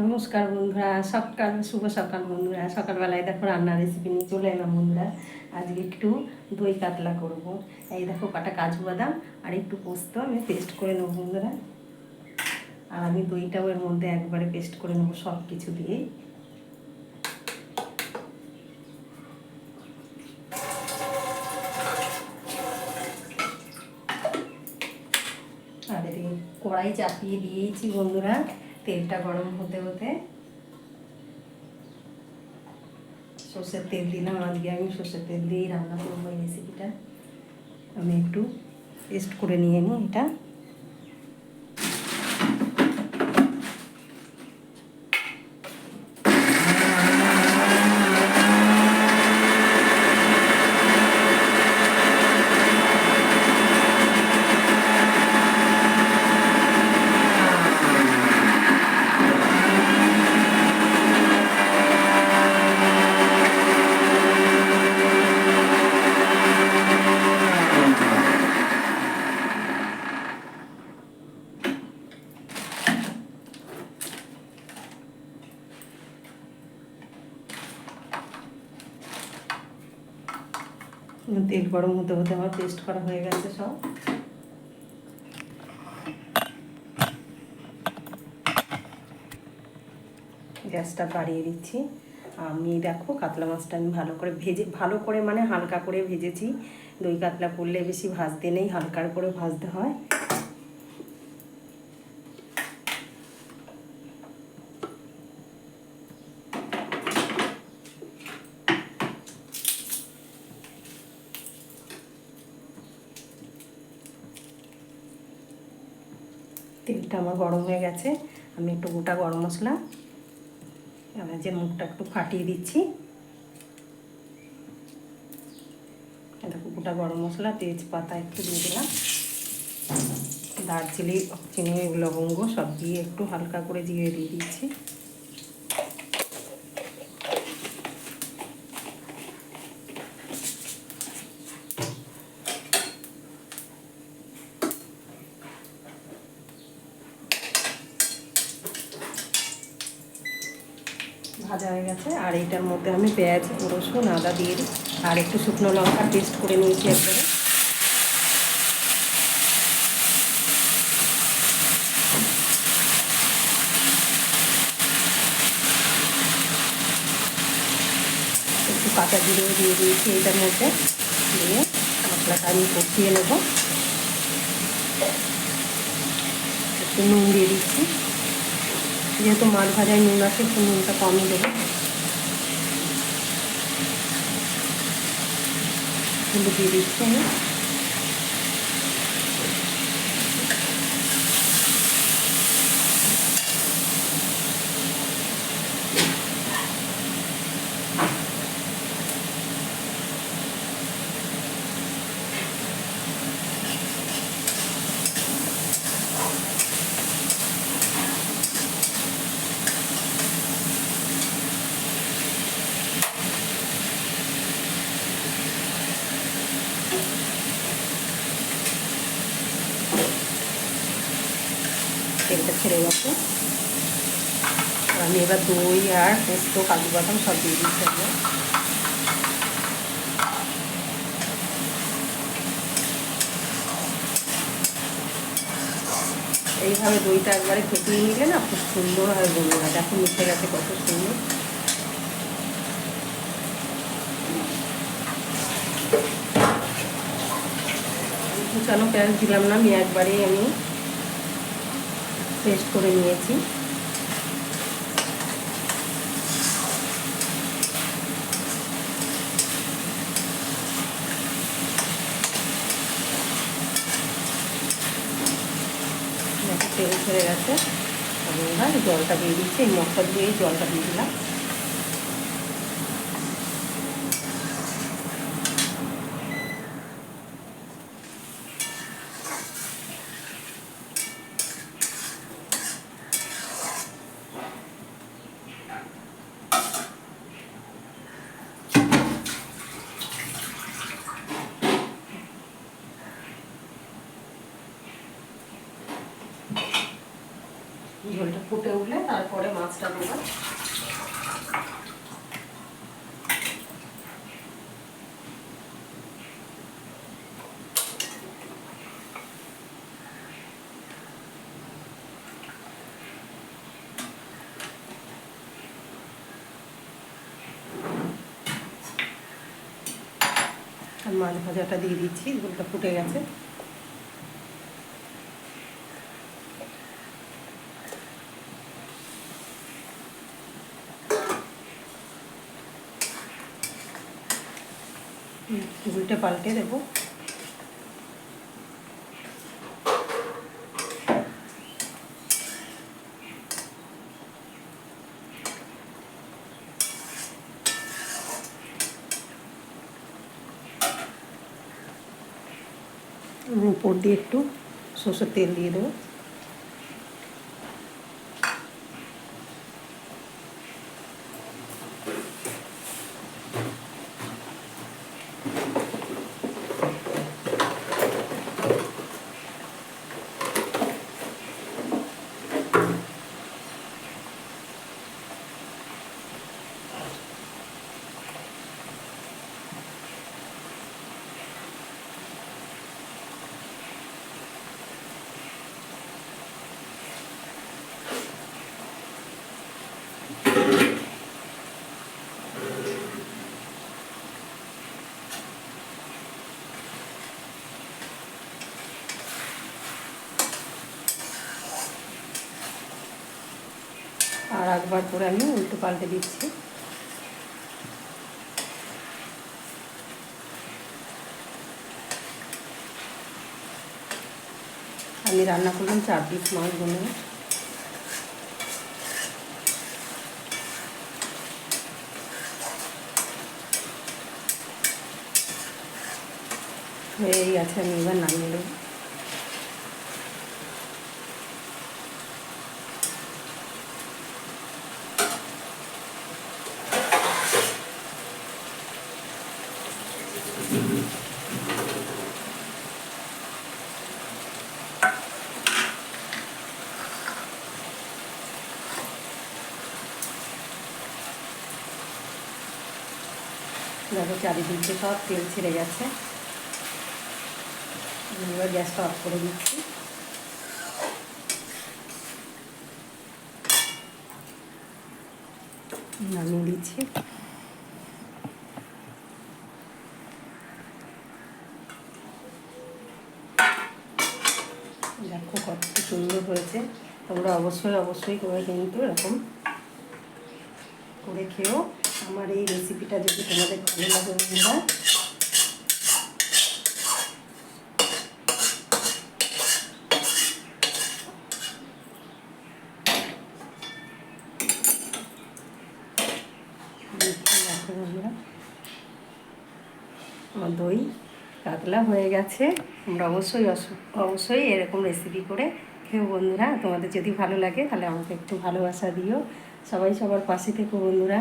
নমস্কার বন্ধুরা, সকাল, শুভ সকাল বন্ধুরা। সকালবেলায় দেখো রান্নার রেসিপি নিয়ে চলে এলাম বন্ধুরা। আজকে একটু দই কাতলা করব। এই দেখো কাটা কাজু বাদাম আর একটু পোস্ত আমি পেস্ট করে নেব বন্ধুরা। আর আমি দইটাও এর মধ্যে একবারে পেস্ট করে নেব সব কিছু দিয়ে। আর কড়াই চাপিয়ে দিয়েছি বন্ধুরা। তেলটা গরম হতে হতে সর্ষের তেল দিলাম। আজকে আমি সর্ষের তেল দিয়েই রান্না করব এই রেসিপিটা আমি একটু টেস্ট করে নিয়ে নিই এটা। তেল গরম হতে হতে আমার পেস্ট করা হয়ে গেছে সব। গ্যাসটা বাড়িয়ে দিচ্ছি। আমি দেখো কাতলা মাছটা আমি ভালো করে ভেজে, ভালো করে মানে হালকা করে ভেজেছি। দই কাতলা করলে বেশি ভাজতে নেই, হালকার করে ভাজতে হয়। তেলটা আমার গরম হয়ে গেছে। আমি একটু গোটা গরম মশলা যে মুখটা একটু ফাটিয়ে দিচ্ছি। দেখো, গোটা গরম মশলা, তেজপাতা একটু দিয়ে দিলাম। দারচিনি, চিনি, লবঙ্গ সব দিয়ে একটু হালকা করে জিরে দিয়ে দিচ্ছি। ভাজা হয়ে গেছে। আর এইটার মধ্যে আমি পেঁয়াজ, রসুন, আদা দিয়ে দিই। আর একটু শুকনো লঙ্কা পেস্ট করে নিয়েছি একবারে। একটু কাঁচা জিরেও দিয়ে দিয়েছি এইটার মধ্যে। দিয়ে মশলাটা আমি কষিয়ে নেব। একটু নুন দিয়ে দিচ্ছি। যেহেতু মাছ ভাজায় নুন আছে একটু নুনটা কমই দেবো। দিয়ে দিচ্ছি আমি। তেলটা আমি এবার দই আর পোস্ত, কাজু বাদাম সব দিয়ে দিচ্ছি এইভাবে দইটা একবারে ফেটিয়ে নিলে না খুব সুন্দর হয় বন্ধুরা। দেখো মিশে গেছে কত সুন্দর। কুচানো পেঁয়াজ দিলাম না, আমি একবারেই আমি পেস্ট করে নিয়েছি। তেল ছেড়ে গেছে। আমি জলটা দিয়ে দিচ্ছি, এই মশলা দিয়ে জলটা দিয়ে দিলাম। ঝোলটা ফুটে উঠলে তারপরে মাছটা দেবো। মাছ ভাজাটা দিয়ে দিচ্ছি ঝোলটা ফুটে গেছে। উল্টে পাল্টে দেবো। উপর দিয়ে একটু সর্ষের তেল দিয়ে দেবো। আর একবার করে আমি উল্টো পাল্টে দিচ্ছি। আমি রান্না করলাম চার পিস মাছ বলে। হয়েই গেছে, আমি এবার নামিয়ে দেবো দেখো চারিদিকে সব তেল ছেড়ে গেছে এবার গ্যাসটা অফ করে দিচ্ছি নামিয়ে দিচ্ছি দেখো কত সুন্দর হয়েছে তোমরা অবশ্যই অবশ্যই করে কিন্তু এরকম করে খেও। আমার এই রেসিপিটা যদি তোমাদের ভালো লাগে বন্ধুরা। আমার দই কাতলা হয়ে গেছে। তোমরা অবশ্যই অবশ্যই এরকম রেসিপি করে বন্ধুরা, তোমাদের যদি ভালো লাগে তাহলে আমাকে একটু ভালোবাসা দিও। সবাই সবার পাশে থেকো বন্ধুরা।